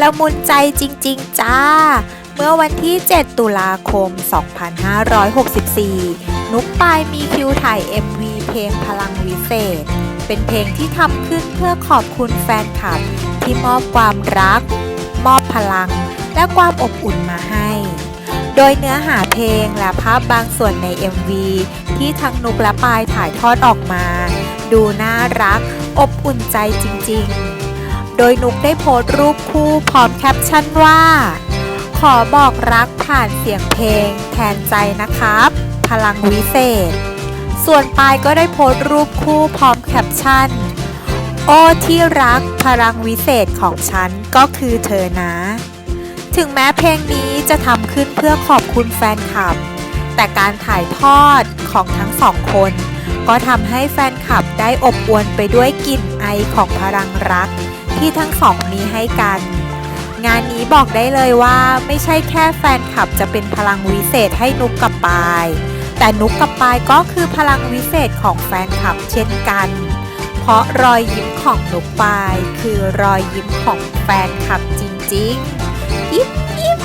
ละมุนใจจริง ๆ จ้า เมื่อวันที่ 7 ตุลาคม 2564 นุกปายมีคิวถ่าย MV เพลงพลังวิเศษ เป็นเพลงที่ทำขึ้นเพื่อขอบคุณแฟนคลับ ที่มอบความรัก มอบพลัง และความอบอุ่นมาให้ โดยเนื้อหาเพลงและภาพบางส่วนใน MV ที่ทั้งนุกและปายถ่ายทอดออกมา ดูน่ารัก อบอุ่นใจจริง ๆ โดยนุกได้โพสต์รูปคู่พร้อมแคปชั่นว่า ขอบอกรักผ่านเสียงเพลง แทนใจนะครับ พลังวิเศษ ส่วนปายก็ได้โพสต์รูปคู่พร้อมแคปชั่น โอ้ที่รักพลังวิเศษของฉันก็คือเธอนะ ถึงแม้เพลงนี้จะทำขึ้นเพื่อขอบคุณแฟนคลับ แต่การถ่ายทอดของทั้งสองคนก็ทำให้แฟนคลับได้อบอวลไปด้วยกลิ่นไอของพลังรัก ที่ทั้งสองมีให้กัน งานนี้บอกได้เลยว่าไม่ใช่แค่แฟนคลับจะเป็นพลังวิเศษให้นุกกับปาย แต่นุกกับปายก็คือพลังวิเศษของแฟนคลับเช่นกัน เพราะรอยยิ้มของนุกปายคือรอยยิ้มของแฟนคลับจริงๆ ยิ้มยิ้ม